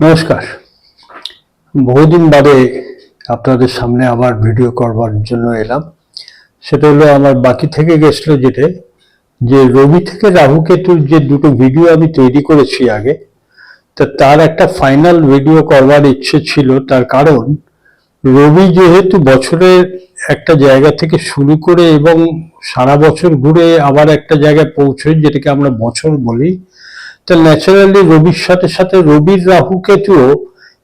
নমস্কার। বহুদিন বাদে আপনাদের সামনে আবার ভিডিও করবার জন্য এলাম। সেটা হলো আমার বাকি থেকে গেছিল যেটা যে রবি থেকে রাহু কেতুর যে দুটো ভিডিও আমি তৈরি করেছি আগে, তা তার একটা ফাইনাল ভিডিও করবার ইচ্ছে ছিল। তার কারণ, রবি যেহেতু বছরের একটা জায়গা থেকে শুরু করে এবং সারা বছর ঘুরে আবার একটা জায়গায় পৌঁছয় যেটাকে আমরা বছর বলি তা ন্যাচারালি রবির সাথে সাথে রবির রাহু কেতুও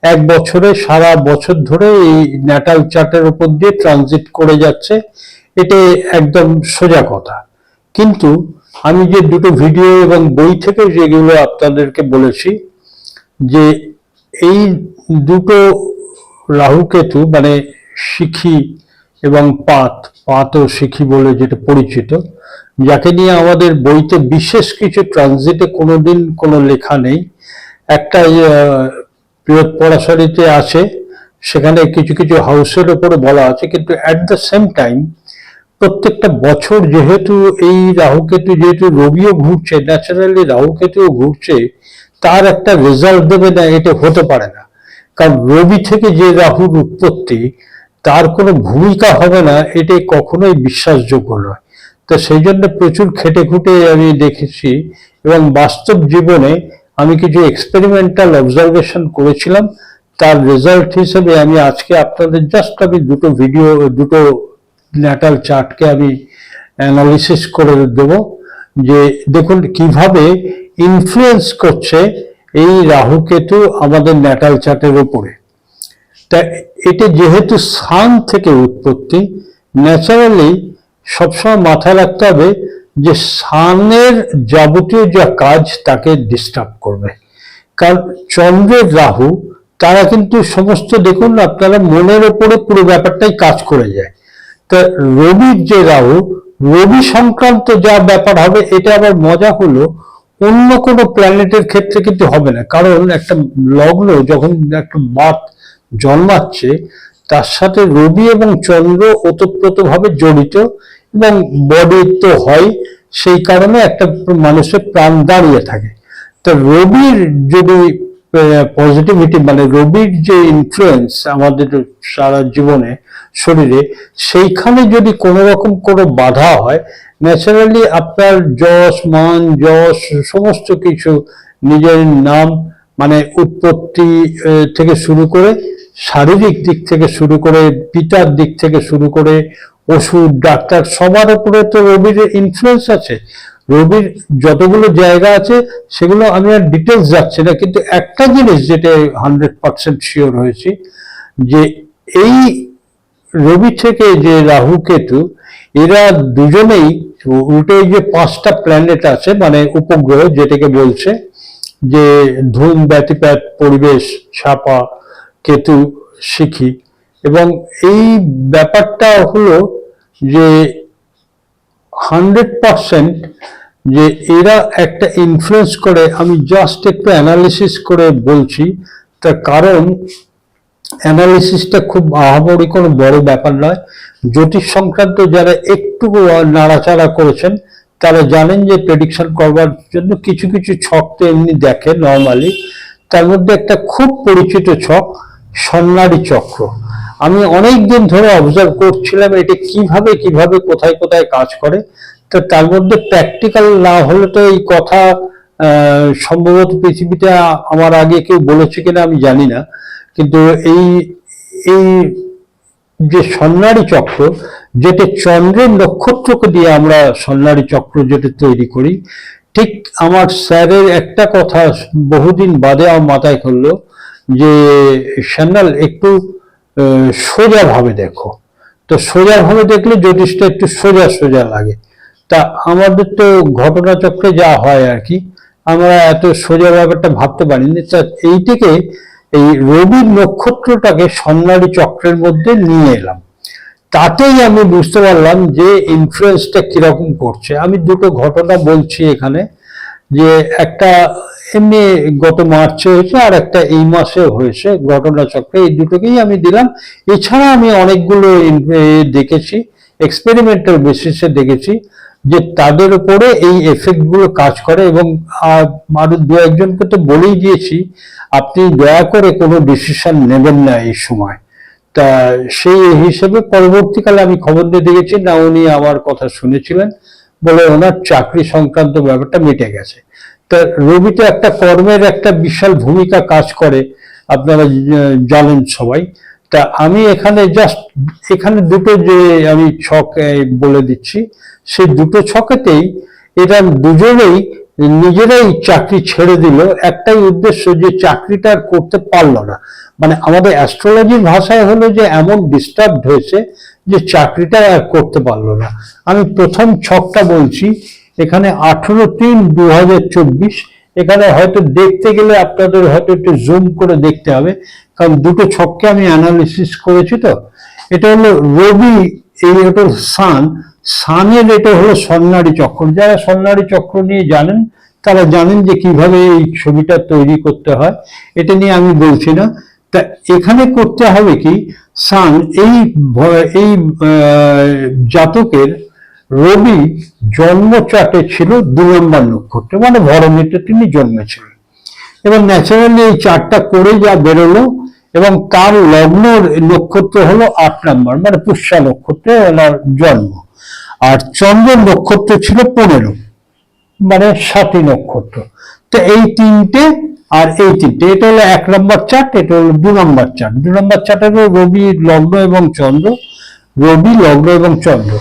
এক বছরে সারা বছর ধরে এই ন্যাটাল চার্টের উপর দিয়ে ট্রানজিট করে যাচ্ছে। এটা একদম সোজা কথা। কিন্তু আমি যে দুটো ভিডিও এবং বই থেকে যেগুলো আপনাদেরকে বলেছি, যে এই দুটো রাহু কেতু মানে শিখি এবং পাত পাত শিখি বলে যেটা পরিচিত। যাকে নিয়ে আমাদের বইতে বিশেষ কিছু ট্রানজিটে কোনোদিন কোনো লেখা নেই। একটা বৃহৎ পড়াশালিতে আছে, সেখানে কিছু কিছু হাউসের ওপরে বলা আছে, কিন্তু অ্যাট দ্য সেম টাইম প্রত্যেকটা বছর যেহেতু এই রাহুকেতু, যেহেতু রবিও ঘুরছে ন্যাচারালি রাহুকেতুও ঘুরছে, তার একটা রেজাল্ট দেবে না, এটা হতে পারে না। কারণ রবি থেকে যে রাহুর উৎপত্তি তার কোনো ভূমিকা হবে না এটাই কখনোই বিশ্বাসযোগ্য নয়। তো সেই জন্য প্রচুর খেটে খুঁটে আমি দেখেছি এবং বাস্তব জীবনে আমি কিছু এক্সপেরিমেন্টাল অবজারভেশন করেছিলাম। তার রেজাল্ট হিসেবে আমি আজকে আপনাদের জাস্ট আমি দুটো ভিডিও দুটো ন্যাটাল চার্টকে আমি অ্যানালিসিস করে দেব যে দেখুন কীভাবে ইনফ্লুয়েন্স করছে এই রাহু কেতু আমাদের ন্যাটাল চার্টের উপরে। তা এটা যেহেতু সান থেকে উৎপত্তি ন্যাচারালি সবসময় মাথায় রাখতে হবে যে সানের যাবতীয় যা কাজ তাকে ডিস্টার্ব করবে। কারণ চন্দ্রের রাহু, তারা কিন্তু সমস্ত দেখুন আপনারা মনের ওপরে পুরো ব্যাপারটাই কাজ করে যায়। তা রবির যে রাহু, রবি সংক্রান্ত যা ব্যাপার হবে, এটা আবার মজা হলো, অন্য কোনো প্ল্যানেটের ক্ষেত্রে কিন্তু হবে না। কারণ একটা লগ্ন, যখন একটা বাত জন্মাচ্ছে, তার সাথে রবি এবং চন্দ্র ওতপ্রোতভাবে জড়িত এবং বডি তো হয়, সেই কারণে একটা মানুষের প্রাণ দাঁড়িয়ে থাকে। তো রবির যদি পজিটিভিটি মানে রবির যে ইনফ্লুয়েন্স আমাদের সারা জীবনে, শরীরে, সেইখানে যদি কোনো রকম কোনো বাধা হয় ন্যাচারালি আপনার যশ, মান, যশ, সমস্ত কিছু নিজের নাম মানে উৎপত্তি থেকে শুরু করে শারীরিক দিক থেকে শুরু করে পিতার দিক থেকে শুরু করে ওষুধ, ডাক্তার, সবার উপরে তো রবির ইনফ্লুয়েন্স আছে। রবির যতগুলো জায়গা আছে, সেগুলো আমি আর ডিটেলস যাচ্ছি না, কিন্তু একটা জিনিস যেটা হান্ড্রেড পার্সেন্ট শিওর হয়েছি, যে এই রবি থেকে যে রাহু কেতু, এরা দুজনেই উল্টে যে পাঁচটা প্ল্যানেট আছে মানে উপগ্রহ যেটাকে বলছে, যে ধূম ব্যতিপাত পরিবেশ, ছাপা কেতু, শিখি। এবং এই ব্যাপারটা হলো যে হান্ড্রেড পার্সেন্ট যে এরা একটা ইনফ্লুয়েন্স করে, আমি জাস্ট একটু অ্যানালিসিস করে বলছি। তার কারণ অ্যানালিসিসটা খুব আহামরি কোনো বড় ব্যাপার নয়। জ্যোতিষ সংক্রান্ত যারা একটু নাড়াচাড়া করেছেন, তারা জানেন যে প্রেডিকশন করবার জন্য কিছু কিছু ছক তো এমনি দেখে নর্মালি তার মধ্যে একটা খুব পরিচিত ছক সন্ন্যারী চক্র। আমি অনেক দিন ধরে অবজার্ভ করছিলাম এটা কীভাবে কীভাবে, কোথায় কোথায় কাজ করে। তো তার মধ্যে প্র্যাকটিক্যাল না হলে তো এই কথা সম্ভবত পৃথিবীতে আমার আগে কেউ বলেছে কিনা আমি জানি না। কিন্তু এই এই যে সন্ন্যারী চক্র, যেটা চন্দ্রের নক্ষত্রকে দিয়ে আমরা সন্ন্যারী চক্র যেটা তৈরি করি, ঠিক আমার স্যারের একটা কথা বহুদিন বাদে আমার মাথায় করল যে সান্যাল একটু সোজাভাবে দেখো। তো সোজাভাবে দেখলে জ্যোতিষটা একটু সোজা সোজা লাগে। তা আমাদের তো ঘটনাচক্রে যা হয় আর কি, আমরা এত সোজা ব্যাপারটা ভাবতে পারিনি। তা এইটাকে এই রবির নক্ষত্রটাকে সন্ন্যারী চক্রের মধ্যে নিয়ে এলাম। তাতেই আমি বুঝতে পারলাম যে ইনফ্লুয়েন্সটা কীরকম করছে। আমি দুটো ঘটনা বলছি এখানে। যে একটা এমনি গত মার্চে হয়েছে আর একটা এই মাসে হয়েছে ঘটনা চক্রে। এই দুটোকেই আমি দিলাম। এছাড়া আমি অনেকগুলো দেখেছি এক্সপেরিমেন্টাল বেসিসে দেখেছি যে তাদের উপরে এই এফেক্টগুলো কাজ করে এবং আরও দু একজনকে তো বলেই দিয়েছি, আপনি দয়া করে কোনো ডিসিশন নেবেন না এই সময়। তা সেই হিসেবে পরবর্তীকালে আমি খবর দিয়ে দেখেছি, না উনি আমার কথা শুনেছিলেন বলে ওনার চাকরি সংক্রান্ত ব্যাপারটা মিটে গেছে। তা রবিতে একটা কর্মের একটা বিশাল ভূমিকা কাজ করে, আপনারা জানেন সবাই। তা আমি এখানে জাস্ট এখানে দুটো যে আমি ছক বলে দিচ্ছি, সেই দুটো ছকেতেই এরা দুজনেই নিজেরাই চাকরি ছেড়ে দিল। একটাই উদ্দেশ্য যে চাকরিটা করতে পারল না। মানে আমাদের অ্যাস্ট্রোলজির ভাষায় হলো যে এমন ডিস্টার্ব হয়েছে যে চাকরিটা আর করতে পারল না। আমি প্রথম ছকটা বলছি এখানে আঠেরো তিন দু এখানে হয়তো দেখতে গেলে আপনাদের হয়তো একটু জুম করে দেখতে হবে, কারণ দুটো ছককে আমি অ্যানালিসিস করেছি তো। এটা হলো রবি এই হলো সান। সানের এটা হলো স্বর্ণালী চক্র। যারা স্বর্ণালী চক্র নিয়ে জানেন, তারা জানেন যে কীভাবে এই ছবিটা তৈরি করতে হয়। এটা নিয়ে আমি বলছি না। তা এখানে করতে হবে কি, সান এই এই জাতকের রবি জন্ম চাটে ছিল দু নম্বর নক্ষত্র মানে ভরণীতে তিনি জন্মেছিলেন। এবং ন্যাচারালি এই চারটা করে যা বেরোলো এবং তার লগ্ন নক্ষত্র হলো আট নম্বর মানে পুষ্যা নক্ষত্রে ওনার জন্ম। আর চন্দ্র নক্ষত্র ছিল পনেরো মানে সাতই নক্ষত্র। তো এই তিনটে আর এই তিনটে, এটা হলো এক নম্বর চার্ট এটা হলো দু নম্বর চার্ট দু নম্বর চার্টে রবি লগ্ন এবং চন্দ্র, রবি লগ্ন এবং চন্দ্র।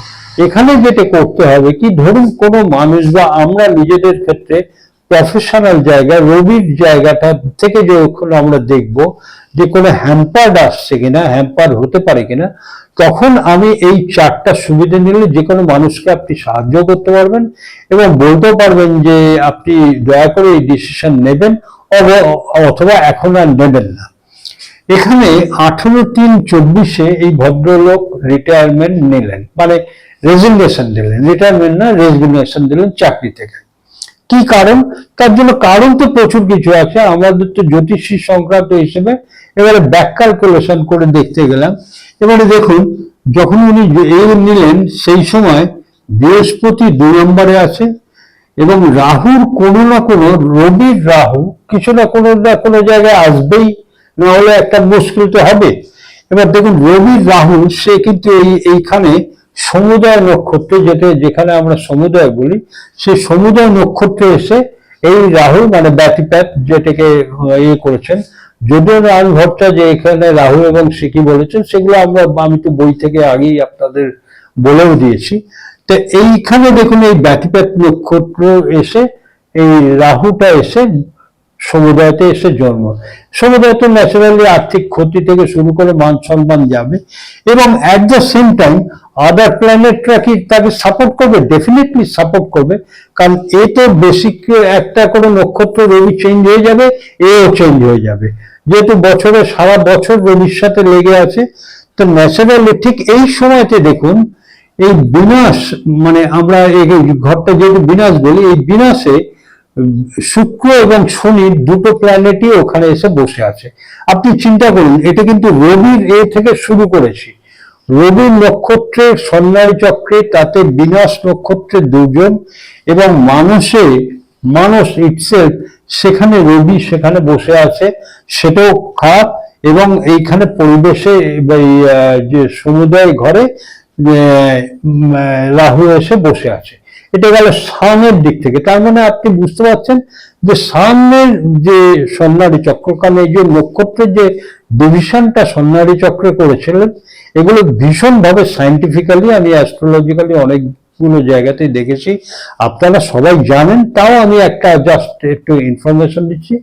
এখানে যেটা করতে হবে কি, ধরুন কোনো মানুষ বা আমরা নিজেদের ক্ষেত্রে প্রফেশনাল জায়গা, রবির জায়গাটা থেকে যখন আমরা দেখব যে কোনো হ্যাম্পার আসছে কিনা হ্যাম্পার হতে পারে কিনা, তখন আমি এই চারটা সুবিধা নিলে যে কোনো মানুষকে আপনি সাহায্য করতে পারবেন এবং বলতেও পারবেন যে আপনি দয়া করে এই ডিসিশন নেবেন অথবা এখন আর নেবেন না। এখানে আঠেরো তিন চব্বিশে এই ভদ্রলোক রিটায়ারমেন্ট নিলেন। মানে রেজিগনেশন দিলেন রিটায়ারমেন্ট না রেজিগনেশন দিলেন চাকরি থেকে। কি কারণ? তার জন্য কারণ তো প্রচুর কিছু আছে। আমাদের তো জ্যোতিষী সংক্রান্ত হিসেবে এবারে ব্যাক ক্যালকুলেশন করে দেখতে গেলাম। এবারে দেখুন, যখন উনি এই নিলেন, সেই সময় বৃহস্পতি দুই নম্বরে আছে এবং রাহুর কোনো না কোনো, রবির রাহু কিছু না কোনো না কোনো জায়গায় আসবেই, না হলে একটা মুশকিল তো হবে। এবার দেখুন, রবির রাহু, সে কিন্তু এই, এইখানে সমুদয় নক্ষত্রে যেটা যেখানে আমরা সমুদয় বলি, সেই সমুদয় নক্ষত্রে এসে এই রাহু মানে ব্যাটিপ্যাট যেটাকে ইয়ে করেছেন। যদিও ভট্টা যে এখানে রাহু এবং সিকি বলেছেন, সেগুলো আমরা, আমি তো বই থেকে আগেই আপনাদের বলেও দিয়েছি। তো এইখানে দেখুন, এই ব্যাটিপ্যাট নক্ষত্র এসে, এই রাহুটা এসে সমুদায়তে এসে জন্ম। সমুদায় তো ন্যাচারালি আর্থিক ক্ষতি থেকে শুরু করে মান সম্মান যাবে। এবং at the same time other প্ল্যানেটরা কি তাকে সাপোর্ট করবে? ডেফিনেটলি সাপোর্ট করবে। কারণ এ তো বেসিক একটা করে নক্ষত্র রবি চেঞ্জ হয়ে যাবে, এও চেঞ্জ হয়ে যাবে। যেহেতু বছরে সারা বছর রবির সাথে লেগে আছে, তো ন্যাচারালি ঠিক এই সময়তে দেখুন, এই বিনাশ মানে আমরা এই ঘরটা যেহেতু বিনাশ বলি, এই বিনাশে শুক্র এবং শনি দুটো প্ল্যানেটই ওখানে এসে বসে আছে। আপনি চিন্তা করুন, এটা কিন্তু রবির এ থেকে শুরু করেছি। রবির নক্ষত্রের সন্ন্যায় চক্রে, তাতে বিনাশ নক্ষত্রে দুজন এবং মানুষে মানুষ ইটসেলফ সেখানে রবি সেখানে বসে আছে, সেটাও খারাপ এবং এইখানে পরিবেশে যে সমুদয় ঘরে রাহু এসে বসে আছে। এটা গেল সানের দিক থেকে। তার মানে আপনি বুঝতে পারছেন যে সানের যে সন্ন্যারী চক্র, কারণ এই যে নক্ষত্রের যে ডিভিশনটা সন্ন্যারী চক্রে করেছিলেন এগুলো ভীষণভাবে সাইন্টিফিক্যালি আমি অ্যাস্ট্রোলজিক্যালি অনেকগুলো জায়গাতেই দেখেছি। আপনারা সবাই জানেন, তাও আমি একটা জাস্ট একটু ইনফরমেশন দিচ্ছি।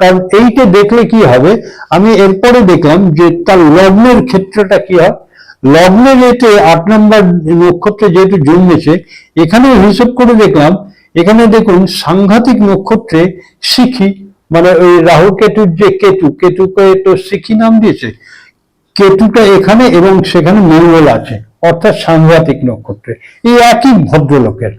কারণ এইটা দেখলে কি হবে, আমি এরপরে দেখলাম যে তার লগ্নের ক্ষেত্রটা কি হয় লগ্নের এতে আট নম্বর নক্ষত্রে যেহেতু জন্মেছে এখানে হিসেব করে দেখলাম, এখানে দেখুন সাংঘাতিক নক্ষত্রে শিখি মানে ওই রাহু কেতুর যে কেতু, কেতুকে তো শিখি নাম দিয়েছে, কেতুটা এখানে এবং সেখানে মঙ্গল আছে, অর্থাৎ সাংঘাতিক নক্ষত্রে, এই একই ভদ্রলোকের।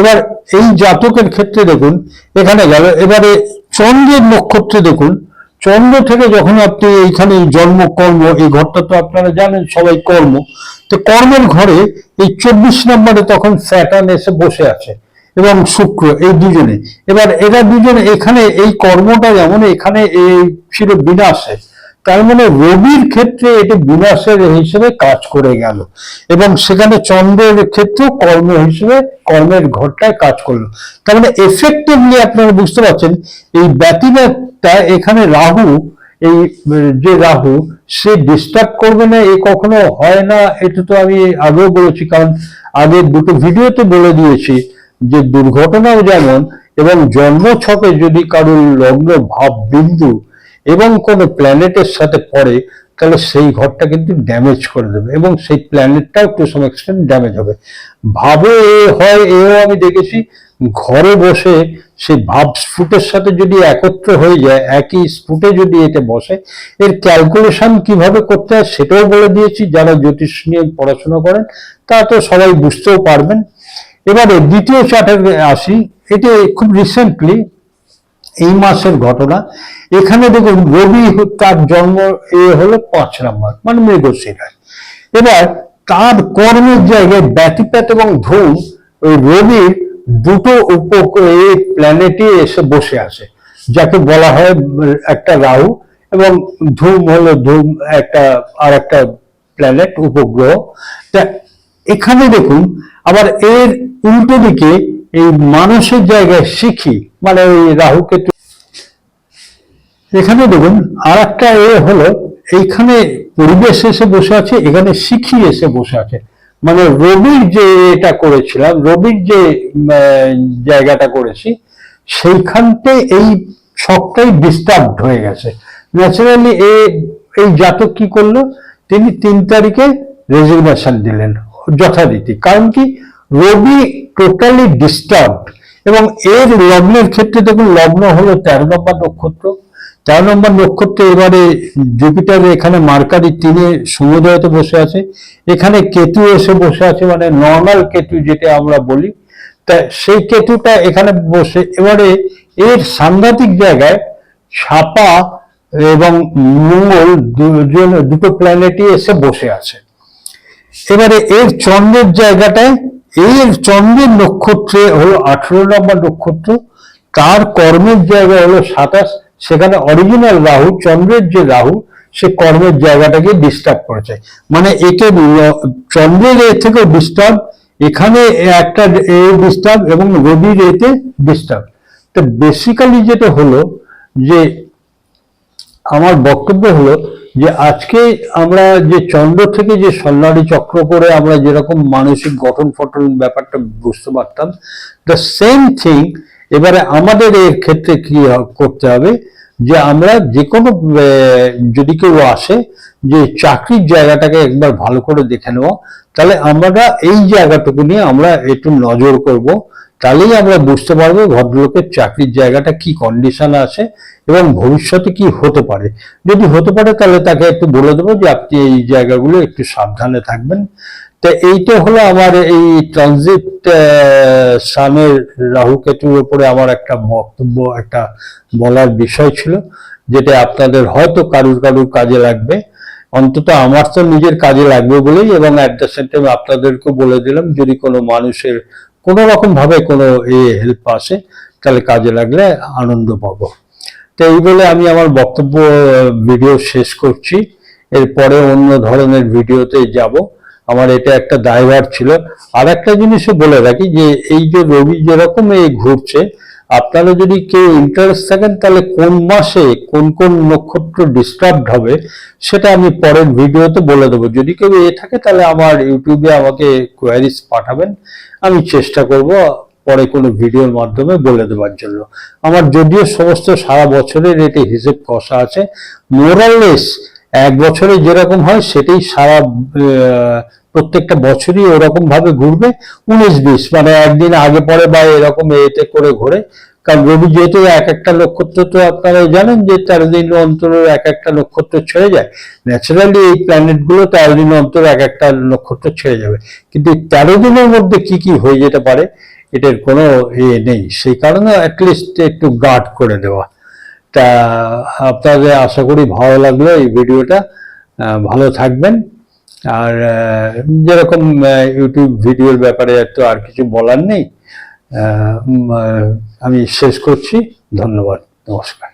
এবার এই জাতকের ক্ষেত্রে দেখুন, এখানে গেল, এবারে চন্দ্রের নক্ষত্রে দেখুন চন্দ্র থেকে যখন আপনি এইখানে জন্ম, কর্ম, এই ঘরটা তো আপনারা জানেন, সবাই কর্ম। তো কর্মের ঘরে এই চব্বিশ নম্বরে তখন স্যাটার্ন এসে বসে আছে এবং শুক্র, এই দুজনে। এবার এরা দুজনে এখানে এই কর্মটা যেমন এখানে এই ছিল বিনাশে, তার মানে রবির ক্ষেত্রে এটি বিনাশের হিসেবে কাজ করে গেল এবং সেখানে চন্দ্রের ক্ষেত্রে কর্ম হিসেবে কর্মের ঘরটায় কাজ করল। তার মানে এফেক্টিভলি আপনারা বুঝতে পারছেন, এই ব্যতিব্যাতটা এখানে রাহু, এই, যে রাহু, সে ডিস্টার্ব করবে না, এ কখনো হয় না, এটা তো আমি আগেও বলেছি, কারণ আগে দুটো ভিডিওতে বলে দিয়েছি যে দুর্ঘটনাও যেমন, এবং জন্ম ছকে যদি কারোর লগ্ন ভাব বিন্দু এবং কোনো প্ল্যানেটের সাথে পড়ে, তাহলে সেই ঘরটা কিন্তু ড্যামেজ করে দেবে, এবং সেই প্ল্যানেটটাও টু সাম এক্সটেন্ট ড্যামেজ হবে। ভাবে এ হয়, এও আমি দেখেছি, ঘরে বসে সেই ভাব স্ফুটের সাথে যদি একত্র হয়ে যায়, একই স্ফুটে যদি এতে বসে, এর ক্যালকুলেশন কীভাবে করতে হয় সেটাও বলে দিয়েছি। যারা জ্যোতিষ নিয়ে পড়াশোনা করেন, তা তো সবাই বুঝতেও পারবেন। এবারে দ্বিতীয় চার্টে আসি। এটি খুব রিসেন্টলি এই মাসের ঘটনা। এখানে দেখুন, রবি তার জন্ম এ হলো পাঁচ নম্বর মানে মৃগশিরায়। এবার তার কর্মের জায়গায় ব্যতিপাত এবং ধূম, ওই রবির দুটো উপ এই প্ল্যানেটে এসে বসে আছে, যাকে বলা হয় একটা রাহু এবং ধূম হলো ধূম, একটা আর একটা প্ল্যানেট উপগ্রহ। তা এখানে দেখুন, আবার এর উল্টো দিকে এই মানুষের জায়গায় শিখি মানে ওই রাহু কেতু এখানে দেখুন আর একটা এ হলো, এইখানে পরিবেশ এসে বসে আছে, এখানে শিখি এসে বসে আছে। মানে রবির যে এটা করেছিলাম, রবির যে জায়গাটা করেছি, সেইখানতে এই সবটাই ডিস্টার্বড হয়ে গেছে। ন্যাচারালি এ, এই জাতক কি করল? তিনি তিন তারিখে রেজিগনেশন দিলেন, যথারীতি। কারণ কি? রবি টোটালি ডিস্টার্বড এবং এর লগ্নের ক্ষেত্রে দেখুন, লগ্ন হলো তেরো নম্বর নক্ষত্র। তেরো নম্বর নক্ষত্রে এবারে জুপিটার এখানে মার্কারি তিনে সমুদয়তে বসে আছে। এখানে কেতু এসে বসে আছে মানে নর্মাল কেতু যেটা আমরা বলি। তা সেই কেতুটা এখানে বসে, এবারে এর সাংঘাতিক জায়গায় ছাপা এবং মঙ্গল দুজন, দুটো প্ল্যানেটই এসে বসে আছে। এবারে এর চন্দ্রের জায়গাটায়, এর চন্দ্রের নক্ষত্রে হলো আঠেরো নম্বর নক্ষত্র, তার কর্মের জায়গা হলো সাতাশ সেখানে অরিজিনাল রাহু, চন্দ্রের যে রাহু, সে কর্মের জায়গাটাকে ডিস্টার্ব করেছে মানে একে চন্দ্রের এ থেকেও ডিস্টার্ব এখানে একটা এ ডিস্টার্ব এবং রবির এতে ডিস্টার্ব তো বেসিক্যালি যেটা হলো যে, আমার বক্তব্য হলো যে, আজকে আমরা যে চন্দ্র থেকে যে সন্ন্যারী চক্র করে আমরা যেরকম মানসিক গঠন ফটন ব্যাপারটা বুঝতে পারতাম দ্য সেম থিং এবারে আমাদের এর ক্ষেত্রে কি করতে হবে? যে আমরা যে কোনো যদি কেউ আসে যে চাকরির জায়গাটাকে একবার ভালো করে দেখে নেওয়া, তাহলে আমরা এই জায়গাটুকু নিয়ে আমরা একটু নজর করব। তাহলেই আমরা বুঝতে পারব ভদ্রলোকের চাকরির জায়গাটা কি কন্ডিশন আছে এবং ভবিষ্যতে কি হতে পারে। যদি হতে পারে তাহলে তাকে একটু বলে দেবো যে আপনি এই জায়গাগুলো একটু সাবধানে থাকবেন। তো এইটা হলো আমার এই ট্রানজিট সানের রাহু কেতুর উপরে আমার একটা বক্তব্য, একটা বলার বিষয় ছিল, যেটা আপনাদের হয়তো কারুর কারুর কাজে লাগবে। অন্তত আমার তো নিজের কাজে লাগবে বলেই এবং অ্যাট দ্য সেম টাইম আপনাদেরকে বলে দিলাম, যদি কোনো মানুষের কোনো রকম ভাবে কোনো এ হেল্প আসে, তাহলে কাজে লাগলে আনন্দ পাবো। তো এই বলে আমি আমার বক্তব্য ভিডিও শেষ করছি। এরপরে অন্য ধরনের ভিডিওতে যাব। আমার এটা একটা দায়ভার ছিল। আর একটা জিনিসও বলে রাখি যে, এই যে রবি যেরকম এই ঘুরছে, আপনারা যদি কেউ ইন্টারেস্ট থাকেন, তাহলে কোন মাসে কোন কোন নক্ষত্র ডিস্টার্বড হবে, সেটা আমি পরের ভিডিওতে বলে দেবো। যদি কেউ এ থাকে, তাহলে আমার ইউটিউবে আমাকে কোয়ারিজ পাঠাবেন। আমি চেষ্টা করব পরে কোনো ভিডিওর মাধ্যমে বলে দেওয়ার জন্য। আমার যদিও সমস্ত সারা বছরের এটি হিসেব কষা আছে। মোরাললেস এক বছরে যেরকম হয় সেটাই সারা প্রত্যেকটা বছরই ওরকম ভাবে ঘুরবে। উনিশ, বিশ মানে একদিন আগে পরে বা এরকম এতে করে ঘোরে। কারণ রবি যেহেতু এক একটা নক্ষত্র তো আপনারা জানেন যে তেরো দিন অন্তর এক একটা নক্ষত্র ছেড়ে যায়। ন্যাচারালি এই প্ল্যানেটগুলো তেরো দিন অন্তর এক একটা নক্ষত্র ছেড়ে যাবে। কিন্তু তেরো দিনের মধ্যে কি কি হয়ে যেতে পারে, এটার কোনো এ নেই। সেই কারণে অ্যাটলিস্ট একটু গার্ড করে দেওয়া। তা আপনাদের আশা করি ভালো লাগল এই ভিডিওটা। ভালো থাকবেন। আর যেরকম ইউটিউব ভিডিওর ব্যাপারে তো আর কিছু বলার নেই আমি শেষ করছি। ধন্যবাদ। নমস্কার।